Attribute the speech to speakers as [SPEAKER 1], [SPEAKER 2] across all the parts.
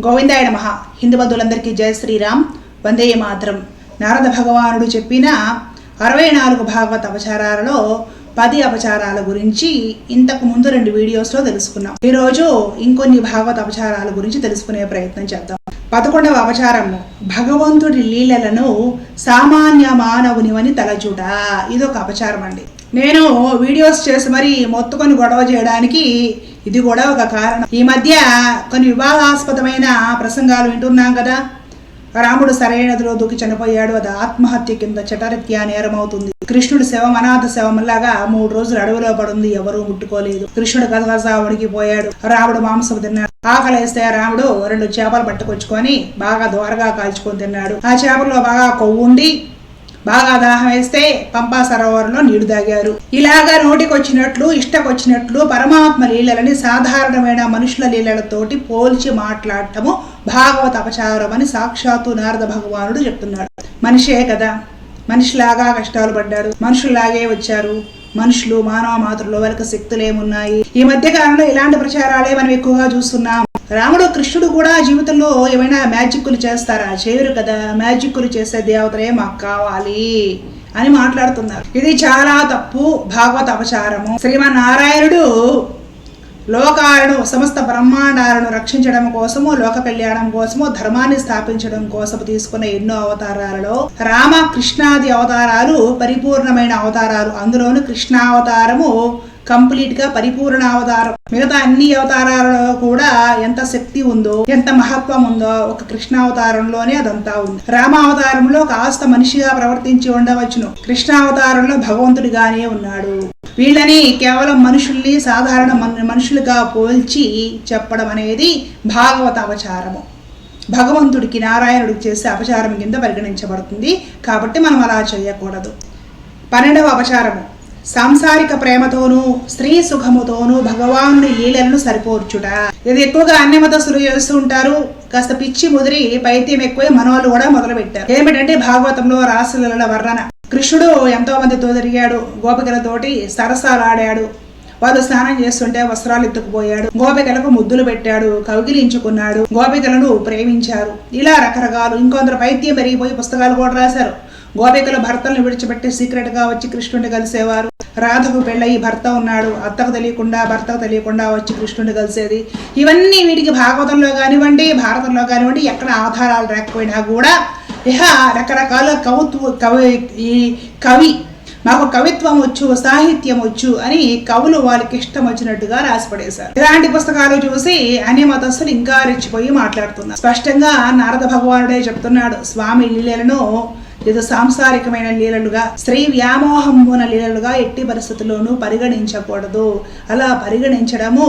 [SPEAKER 1] గోవిందాయ నమ. హిందూ బంధువులందరికీ జయ శ్రీరామ్. వందే మాత్రం. నారద భగవానుడు చెప్పిన అరవై నాలుగు భాగవత అపచారాలలో పది అపచారాల గురించి ఇంతకు ముందు రెండు వీడియోస్లో తెలుసుకున్నాం. ఈరోజు ఇంకొన్ని భాగవత అపచారాల గురించి తెలుసుకునే ప్రయత్నం చేద్దాం. పదకొండవ అపచారము భగవంతుడి లీలలను సామాన్య మానవునివని తలచూట. ఇది ఒక అపచారం అండి. నేను వీడియోస్ చేసి మరి మొత్తుకొని గొడవ చేయడానికి ఇది కూడా ఒక కారణం. ఈ మధ్య కొన్ని వివాదాస్పదమైన ప్రసంగాలు వింటున్నాం కదా. రాముడు సరైనదిలో దూకి చనిపోయాడు. అది ఆత్మహత్య కింద చటరత్య నేరం అవుతుంది కృష్ణుడు శవం అనాథ శవంలాగా మూడు రోజులు అడవిలో పడుంది. ఎవరూ ముట్టుకోలేదు. కృష్ణుడు గదగసా పోయాడు. రాముడు మాంసం తిన్నాడు. ఆకలేస్తే రాముడు రెండు చేపలు పట్టుకొచ్చుకొని బాగా దోరగా కాల్చుకొని తిన్నాడు. ఆ చేపల్లో బాగా కొవ్వుండి బాగా దాహం వేస్తే పంపా సరోవరంలో నీరు తాగారు. ఇలాగా నోటికొచ్చినట్లు ఇష్టకొచ్చినట్లు పరమాత్మ లీలలని సాధారణమైన మనుషుల లీలలతోటి పోల్చి మాట్లాడటము భాగవత అపచారం అని సాక్షాత్తు నారద భగవానుడు చెప్తున్నాడు. మనిషే కదా. మనిషిలాగా కష్టాలు పడ్డాడు. మనుషులాగే వచ్చారు. మనుషులు మానవ మాతృలు వాళ్ళకి శక్తులు ఏమున్నాయి ఈ మధ్య కాలంలో ఇలాంటి ప్రచారాలే మనం ఎక్కువగా చూస్తున్నాం. రాముడు కృష్ణుడు కూడా జీవితంలో ఏమైనా మ్యాజిక్లు చేస్తారా? చేయరు కదా. మ్యాజిక్లు చేసే దేవతలే మాకు కావాలి అని మాట్లాడుతున్నారు. ఇది చాలా తప్పు భాగవత అపచారము శ్రీమన్నారాయణుడు లోకాలను సమస్త బ్రహ్మాండాలను రక్షించడం కోసము లోక కళ్యాణం కోసము ధర్మాన్ని స్థాపించడం కోసము తీసుకున్న ఎన్నో అవతారాలలో రామ కృష్ణాది అవతారాలు పరిపూర్ణమైన అవతారాలు. అందులోను కృష్ణావతారము కంప్లీట్గా పరిపూర్ణ అవతారం. మిగతా అన్ని అవతారాలలో కూడా ఎంత శక్తి ఉందో ఎంత మహత్వం ఉందో ఒక కృష్ణావతారంలోనే అదంతా ఉంది. రామావతారంలో కాస్త మనిషిగా ప్రవర్తించి ఉండవచ్చును. కృష్ణావతారంలో భగవంతుడిగానే ఉన్నాడు. వీళ్ళని కేవలం మనుషుల్ని సాధారణ మనుషులుగా పోల్చి చెప్పడం అనేది భాగవత అవచారము. భగవంతుడికి నారాయణుడికి చేసే అపచారం కింద పరిగణించబడుతుంది. కాబట్టి మనం అలా చేయకూడదు. పన్నెండవ అపచారము సాంసారిక ప్రేమతోనూ స్త్రీ సుఖముతోనూ భగవానుని లీలలను సరిపోర్చుట. ఇది ఎక్కువగా అన్ని మతస్థులు చేస్తూ ఉంటారు. కాస్త పిచ్చి ముదిరి పైత్యం ఎక్కువ మనోళ్ళు కూడా మొదలు పెట్టారు ఏమిటంటే భాగవతంలో రాసుల వర్ణన. కృష్ణుడు ఎంతో మందితో తిరిగాడు గోపికలతోటి సరసాలాడాడు. వాళ్ళు స్నానం చేస్తుంటే వస్త్రాలు ఎత్తుకుపోయాడు. గోపికలకు ముద్దులు పెట్టాడు. కౌగిలించుకున్నాడు. గోపికలను ప్రేమించారు. ఇలా రకరకాలు. ఇంకొందరు పైత్యం పెరిగిపోయి పుస్తకాలు కూడా రాశారు. గోపికలు భర్తలను విడిచిపెట్టి సీక్రెట్గా వచ్చి కృష్ణుడిని కలిసేవారు. రాధకు పెళ్ళయి భర్త ఉన్నాడు. అత్తకు తెలియకుండా భర్తకు తెలియకుండా వచ్చి కృష్ణుడిని కలిసేది. ఇవన్నీ వీటికి భాగవతంలో కానివ్వండి భారతంలో కానివ్వండి ఎక్కడ ఆధారాలు లేకపోయినా కూడా ఇహ రకరకాల కవుత్వ కవి ఈ కవి నాకు కవిత్వం వచ్చు సాహిత్యం వచ్చు అని కవులు వాళ్ళకి ఇష్టం వచ్చినట్టుగా రాసిపడేశారు. ఇలాంటి పుస్తకాలు చూసి అనే మతస్థులు ఇంకా రెచ్చిపోయి మాట్లాడుతున్నారు. స్పష్టంగా నారద భగవానుడే చెప్తున్నాడు స్వామి లీలలను ఏదో సాంసారికమైన లీలలుగా స్త్రీ వ్యామోహం లీలలుగా ఎట్టి పరిస్థితుల్లోనూ పరిగణించకూడదు. అలా పరిగణించడము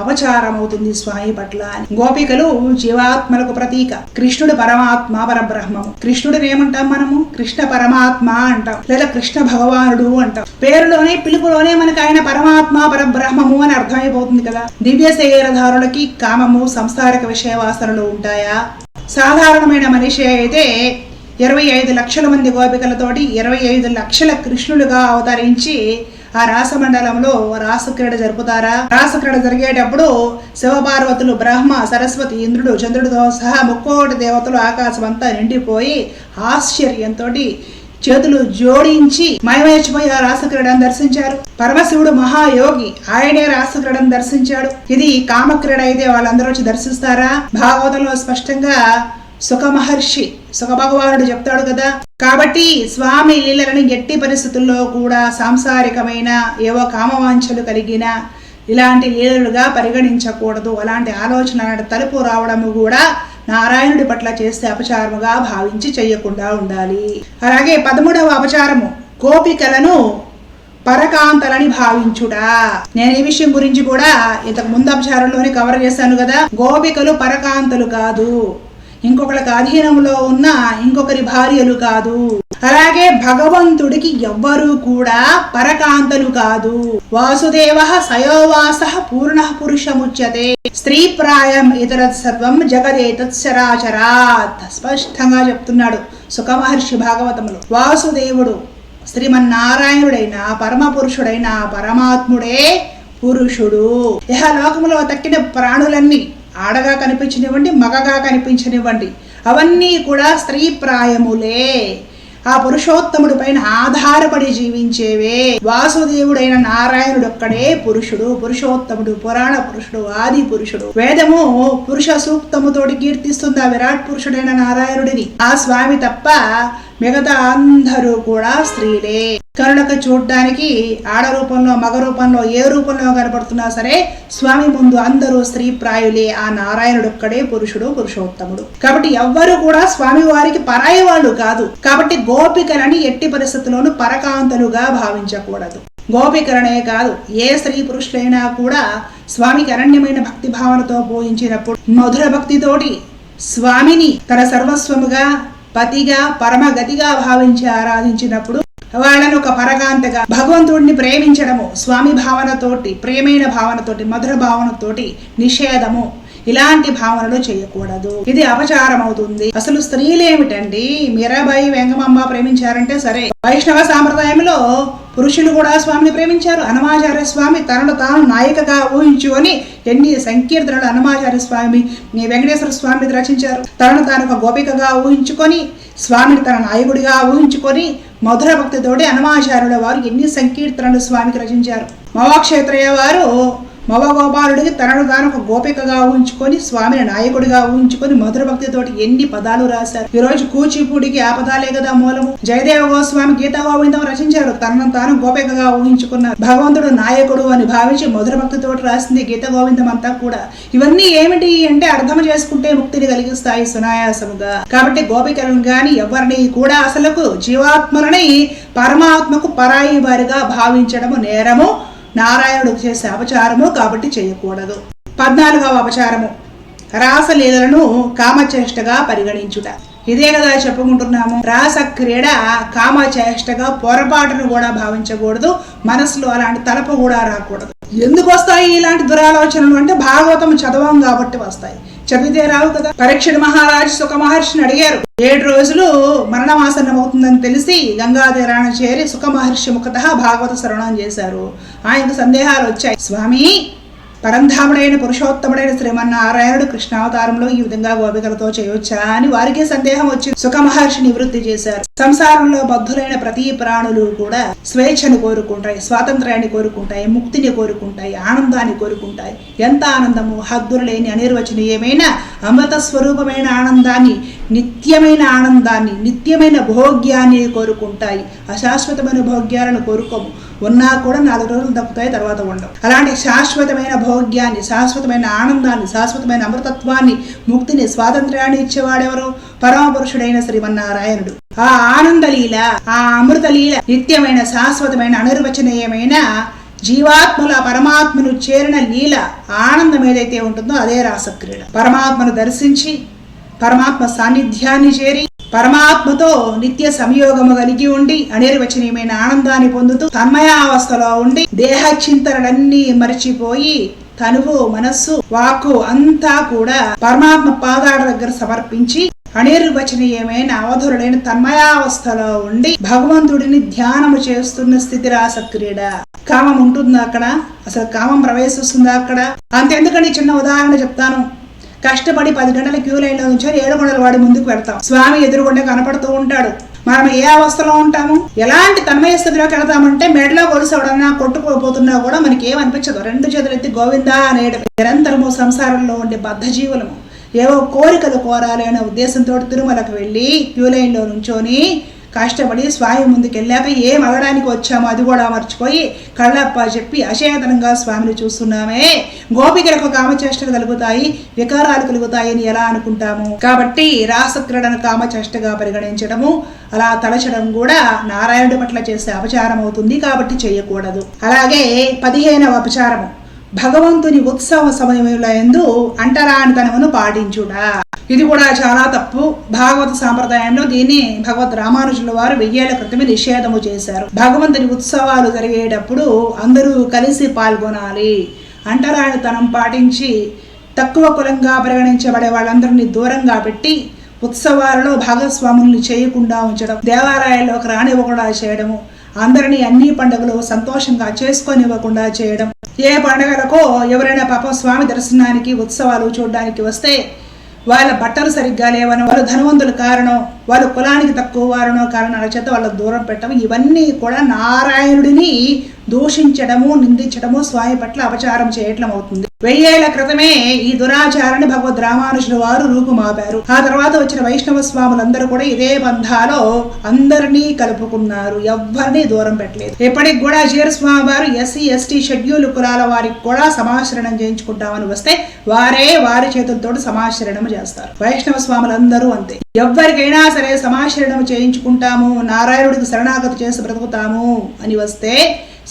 [SPEAKER 1] అవచారమవుతుంది స్వామి పట్ల. అని గోపికలు జీవాత్మలకు ప్రతీక. కృష్ణుడు పరమాత్మ పరబ్రహ్మము. కృష్ణుడిని ఏమంటాం మనము? కృష్ణ పరమాత్మ అంటాం. లేదా కృష్ణ భగవానుడు అంటాం. పేరులోనే పిలుపులోనే మనకి ఆయన పరమాత్మ పరబ్రహ్మము అని అర్థమైపోతుంది కదా. దివ్య శరీరధారులకి కామము సంసారక విషయ వాసనలు ఉంటాయా? సాధారణమైన మనిషి అయితే ఇరవై ఐదు లక్షల మంది గోపికలతోటి ఇరవై ఐదు లక్షల కృష్ణులుగా అవతరించి ఆ రాస రాసమండలంలో రాసక్రీడ జరుపుతారా? రాసక్రీడ జరిగేటప్పుడు శివపార్వతులు బ్రహ్మ సరస్వతి ఇంద్రుడు చంద్రుడితో సహా ముక్కోటి దేవతలు ఆకాశం అంతా నిండిపోయి ఆశ్చర్యంతో చేతులు జోడించి మయమేచిపోయి ఆ రాసక్రీడను దర్శించారు. పరమశివుడు మహాయోగి ఆయనే రాసక్రీడను దర్శించాడు. ఇది కామక్రీడ అయితే వాళ్ళందరూ వచ్చి దర్శిస్తారా? భాగవతంలో స్పష్టంగా సుఖ మహర్షి సుఖ భగవానుడు చెప్తాడు కదా. కాబట్టి స్వామి లీలలని గట్టి పరిస్థితుల్లో కూడా సాంసారికమైన ఏవో కామవాంఛలు కలిగిన ఇలాంటి లీలలుగా పరిగణించకూడదు. అలాంటి ఆలోచన అలాంటి తలుపు రావడము కూడా నారాయణుడి పట్ల చేస్తే అపచారముగా భావించి చెయ్యకుండా ఉండాలి. అలాగే పదమూడవ అపచారము గోపికలను పరకాంతలని భావించుడా నేను ఈ విషయం గురించి కూడా ఇంతకు ముందు అపచారంలోనే కవర్ చేశాను కదా. గోపికలు పరకాంతలు కాదు. ఇంకొకరికి అధీనంలో ఉన్న ఇంకొకరి భార్యలు కాదు. అలాగే భగవంతుడికి ఎవ్వరూ కూడా పరకాంతలు కాదు. వాసుదేవ సయోవాస పూర్ణ పురుషముచ్యతే. స్త్రీ ప్రాయం ఇతర సర్వం జగదేతత్ స్పష్టంగా చెప్తున్నాడు సుఖమహర్షి భాగవతములు. వాసుదేవుడు శ్రీమన్నారాయణుడైన పరమ పురుషుడైన పరమాత్ముడే పురుషుడు. ఇహ లోకములో తక్కిన ప్రాణులన్నీ ఆడగా కనిపించనివ్వండి మగగా కనిపించనివ్వండి. అవన్నీ కూడా స్త్రీ ప్రాయములే. ఆ పురుషోత్తముడి పైన ఆధారపడి జీవించేవే. వాసుదేవుడైన నారాయణుడు ఒక్కడే పురుషుడు పురుషోత్తముడు పురాణ పురుషుడు ఆది పురుషుడు. వేదము పురుష సూక్తముతోటి కీర్తిస్తుంది ఆ విరాట్ పురుషుడైన నారాయణుడిని. ఆ స్వామి తప్ప మిగతా అందరూ కూడా స్త్రీలే. కరుణకు చూడ్డానికి ఆడ రూపంలో మగ రూపంలో ఏ రూపంలో కనపడుతున్నా సరే స్వామి ముందు అందరూ స్త్రీ ప్రాయులే. ఆ నారాయణుడు ఒక్కడే పురుషుడు పురుషోత్తముడు. కాబట్టి ఎవ్వరు కూడా స్వామి వారికి పరాయి వాళ్ళు కాదు. కాబట్టి గోపికలని ఎట్టి పరిస్థితుల్లోనూ పరకాంతలుగా భావించకూడదు. గోపికరణే కాదు ఏ స్త్రీ పురుషులైనా కూడా స్వామికి అరణ్యమైన భక్తి భావనతో పూజించినప్పుడు మధుర భక్తితోటి స్వామిని తన సర్వస్వముగా పతిగా పరమగతిగా భావించి ఆరాధించినప్పుడు వాళ్ళను ఒక పరగాంతగా భగవంతుడిని ప్రేమించడము స్వామి భావనతోటి ప్రేమైన భావనతోటి మధుర భావనతోటి నిషేధము ఇలాంటి భావనలు చేయకూడదు. ఇది అపచారం అవుతుంది అసలు స్త్రీలేమిటండి? మీరాబాయి వెంగమమ్మ ప్రేమించారంటే సరే. వైష్ణవ సాంప్రదాయంలో పురుషులు కూడా స్వామిని ప్రేమించారు. అనమాచార్య స్వామి తనను తాను నాయికగా ఊహించుకొని ఎన్ని సంకీర్తనలు అనమాచార్య స్వామి నీ వెంకటేశ్వర స్వామి రచించారు. తనను తాను ఒక గోపికగా ఊహించుకొని స్వామిని తన నాయకుడిగా ఊహించుకొని మధుర భక్తితోటి అనమాచార్యుల వారు ఎన్ని సంకీర్తనలు స్వామికి రచించారు. మవాక్షేత్రయ్య వారు మగగోపాలుడికి తనను తాను ఒక గోపికగా ఉంచుకొని స్వామిని నాయకుడిగా ఉంచుకొని మధుర భక్తితోటి ఎన్ని పదాలు రాశారు. ఈ రోజు కూచిపూడికి ఆ పదాలే కదా మూలము. జయదేవ గోస్వామి గీతా గోవిందం రచించారు. తనను తాను గోపికగా ఊహించుకున్నారు. భగవంతుడు నాయకుడు అని భావించి మధుర భక్తితోటి రాసింది గీత గోవిందం అంతా కూడా. ఇవన్నీ ఏమిటి అంటే అర్థం చేసుకుంటే ముక్తిని కలిగిస్తాయి సునాయాసముగా. కాబట్టి గోపికలను గాని ఎవరిని కూడా అసలుకు జీవాత్మలని పరమాత్మకు పరాయి వారిగా భావించడము నేరము. నారాయణుడు చేసే అపచారము కాబట్టి చేయకూడదు. పద్నాలుగవ అపచారము. రాసలీలలను కామచేష్టగా పరిగణించుట. ఇదే కదా చెప్పుకుంటున్నాము. రాస క్రీడ కామచేష్టగా పొరపాటును కూడా భావించకూడదు. మనసులో అలాంటి తలపు కూడా రాకూడదు. ఎందుకు వస్తాయి ఇలాంటి దురాలోచనలు? అంటే భాగవతం చదవం కాబట్టి వస్తాయి. చదివితే రావు కదా. పరీక్షణ మహారాజు సుఖ మహర్షిని అడిగారు. ఏడు రోజులు మరణమాసన్నమవుతుందని తెలిసి గంగాధరాన్ని చేరి సుఖ మహర్షి ముఖత భాగవత శరణం చేశారు. ఆయనకు సందేహాలు వచ్చాయి. స్వామి పరంధాముడైన పురుషోత్తముడైన శ్రీమన్నారాయణుడు కృష్ణావతారంలో ఈ విధంగా గోపికలతో చేయొచ్చా అని వారికి సందేహం వచ్చి సుఖమహర్షి నివృత్తి చేశారు. సంసారంలో బద్ధులైన ప్రతి ప్రాణులు కూడా స్వేచ్ఛను కోరుకుంటాయి స్వాతంత్ర్యాన్ని కోరుకుంటాయి ముక్తిని కోరుకుంటాయి ఆనందాన్ని కోరుకుంటాయి. ఎంత ఆనందము హద్దులు లేని అనిర్వచనీయమైన అమృత స్వరూపమైన ఆనందాన్ని నిత్యమైన ఆనందాన్ని నిత్యమైన భోగ్యాన్ని కోరుకుంటాయి. అశాశ్వతమైన భోగ్యాలను కోరుకోము. ఉన్నా కూడా నాలుగు రోజులు తప్పుతాయి తర్వాత ఉండవు. అలాంటి శాశ్వతమైన భోగ్యాన్ని శాశ్వతమైన ఆనందాన్ని శాశ్వతమైన అమృతత్వాన్ని ముక్తిని స్వాతంత్ర్యాన్ని ఇచ్చేవాడెవరు? పరమపురుషుడైన శ్రీమన్నారాయణుడు. ఆ ఆనందలీల ఆ అమృతలీల నిత్యమైన శాశ్వతమైన అనిర్వచనీయమైన జీవాత్మల పరమాత్మను చేరిన లీల ఆనందం ఏదైతే ఉంటుందో అదే రాసక్రీడ. పరమాత్మను దర్శించి పరమాత్మ సాన్నిధ్యాన్ని చేరి పరమాత్మతో నిత్య సంయోగము కలిగి ఉండి అనిర్వచనీయమైన ఆనందాన్ని పొందుతూ తన్మయావస్థలో ఉండి దేహ చింతనలన్నీ మరచిపోయి తనువు మనస్సు వాక్కు అంతా కూడా పరమాత్మ పాదాల దగ్గర సమర్పించి అనిర్వచనీయమైన అవధురుడైన తన్మయావస్థలో ఉండి భగవంతుడిని ధ్యానము చేస్తున్న స్థితి రాస క్రీడ కామం ఉంటుందా అక్కడ? అసలు కామం ప్రవేశిస్తుందా అక్కడ? అంతెందుకని చిన్న ఉదాహరణ చెప్తాను. కష్టపడి పది గంటల క్యూ లైన్లో నుంచొని ఏడు గంటల వాడి ముందుకు పెడతాం స్వామి ఎదురుగుండా కనపడుతూ ఉంటాడు. మనం ఏ అవస్థలో ఉంటాము? ఎలాంటి తన్మయ స్థితిలోకి వెళతామంటే మెడలో గొలుసవడన్నా కొట్టుకోపోతున్నా కూడా మనకి ఏమనిపించదు రెండు చేతులెత్తి గోవిందా అనేయడం నిరంతరము సంసారంలో ఉండే బద్ధజీవులము. ఏవో కోరికలు కోరాలి అనే ఉద్దేశంతో తిరుమలకు వెళ్ళి క్యూ లైన్లో నుంచొని కష్టపడి స్వామి ముందుకెళ్ళాక ఏం అడగడానికి వచ్చామో అది కూడా మర్చిపోయి కళ్ళప్ప చెప్పి అచేతనంగా స్వామిని చూస్తున్నామే. గోపికలకు కామచేష్టలు కలుగుతాయి వికారాలు కలుగుతాయి అని ఎలా అనుకుంటాము? కాబట్టి రాసక్రీడను కామచేష్టగా పరిగణించడము అలా తలచడం కూడా నారాయణుడి పట్ల చేసే అపచారం అవుతుంది కాబట్టి చేయకూడదు. అలాగే పదిహేనవ అపచారము భగవంతుని ఉత్సవ సమయంలో ఎందు అంటరానితనమును పాటించుట. ఇది కూడా చాలా తప్పు. భాగవత సాంప్రదాయంలో దీన్ని భగవత్ రామానుజుల వారు వెయ్యేళ్ళ క్రితమే నిషేధము చేశారు. భగవంతుని ఉత్సవాలు జరిగేటప్పుడు అందరూ కలిసి పాల్గొనాలి. అంటరానితనం పాటించి తక్కువ కులంగా పరిగణించబడే వాళ్ళందరినీ దూరంగా పెట్టి ఉత్సవాలలో భాగస్వాముల్ని చేయకుండా ఉంచడం దేవాలయాల్లోకి రానివ్వకుండా చేయడము అందరినీ అన్ని పండుగలు సంతోషంగా చేసుకొనివ్వకుండా చేయడం. ఏ పండుగలకో ఎవరైనా పాప స్వామి దర్శనానికి ఉత్సవాలు చూడడానికి వస్తే వాళ్ళ బట్టలు సరిగ్గా లేవనో వాళ్ళు ధనవంతుల కారణం వాళ్ళు కులానికి తక్కువ వారనో కారణాల చేత వాళ్ళ దూరం పెట్టడం ఇవన్నీ కూడా నారాయణుడిని దూషించడము నిందించడము స్వామి పట్ల అపచారం చేయటం అవుతుంది వెయ్యేళ్ళ క్రితమే ఈ దురాచారాన్ని భగవద్ రామానుజుల వారు రూపుమాపారు. ఆ తర్వాత వచ్చిన వైష్ణవ స్వాములందరూ కూడా ఇదే బంధాలో అందరినీ కలుపుకున్నారు. ఎవ్వరినీ దూరం పెట్టలేదు. ఇప్పటికి కూడా జీరస్వామి వారు ఎస్సీ ఎస్టీ షెడ్యూల్ కులాల వారికి కూడా సమాచరణం చేయించుకుంటామని వస్తే వారే వారి చేతులతో సమాచరణం చేస్తారు. వైష్ణవ స్వాములందరూ అంతే. ఎవ్వరికైనా సరే సమాచరణం చేయించుకుంటాము నారాయణుడికి శరణాగతి చేసి బ్రతుకుతాము అని వస్తే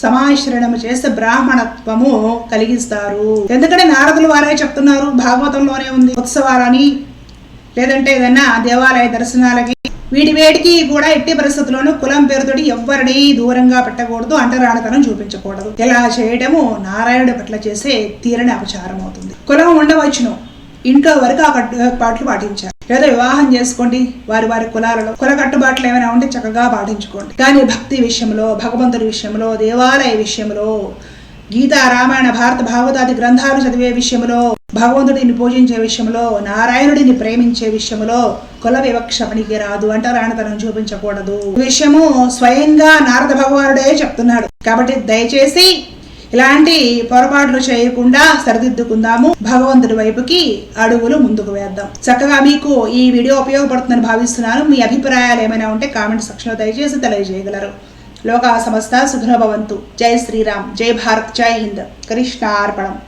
[SPEAKER 1] సమాశ్రణం చేస్తే బ్రాహ్మణత్వము కలిగిస్తారు. ఎందుకంటే నారదులు వారే చెప్తున్నారు భాగవతంలోనే ఉంది. ఉత్సవాలని లేదంటే ఏదైనా దేవాలయ దర్శనాలకి వీటి వేడికి కూడా ఎట్టి పరిస్థితుల్లోనూ కులం పేరుతోటి ఎవ్వరిని దూరంగా పెట్టకూడదు అంటరాడతనం చూపించకూడదు. ఇలా చేయడము నారాయణుడి పట్ల చేసే తీరని అపచారం అవుతుంది కులం ఉండవచ్చును. ఇంట్లో వరకు ఆ కట్టుబాట్లు పాటించారు లేదా వివాహం చేసుకోండి వారి వారి కులాలలో. కుల కట్టుబాట్లు ఏమైనా ఉంటే చక్కగా పాటించుకోండి. కానీ భక్తి విషయంలో భగవంతుడి విషయంలో దేవాలయ విషయంలో గీత రామాయణ భారత భాగవతాది గ్రంథాలు చదివే విషయంలో భగవంతుడిని పూజించే విషయంలో నారాయణుడిని ప్రేమించే విషయంలో కుల వివక్ష పనికి రాదు అంటరానితనం చూపించకూడదు. విషయము స్వయంగా నారద భగవానుడే చెప్తున్నాడు. కాబట్టి దయచేసి ఇలాంటి పొరపాట్లు చేయకుండా సరిదిద్దుకుందాము. భగవంతుడి వైపుకి అడుగులు ముందుకు వేద్దాం. చక్కగా మీకు ఈ వీడియో ఉపయోగపడుతుందని భావిస్తున్నాను. మీ అభిప్రాయాలు ఏమైనా ఉంటే కామెంట్ సెక్షన్లో దయచేసి తెలియజేయగలరు. లోకా సమస్త సుఖనభవంతు జై శ్రీరామ్. జై భారత్. జై హింద్. కృష్ణార్పణం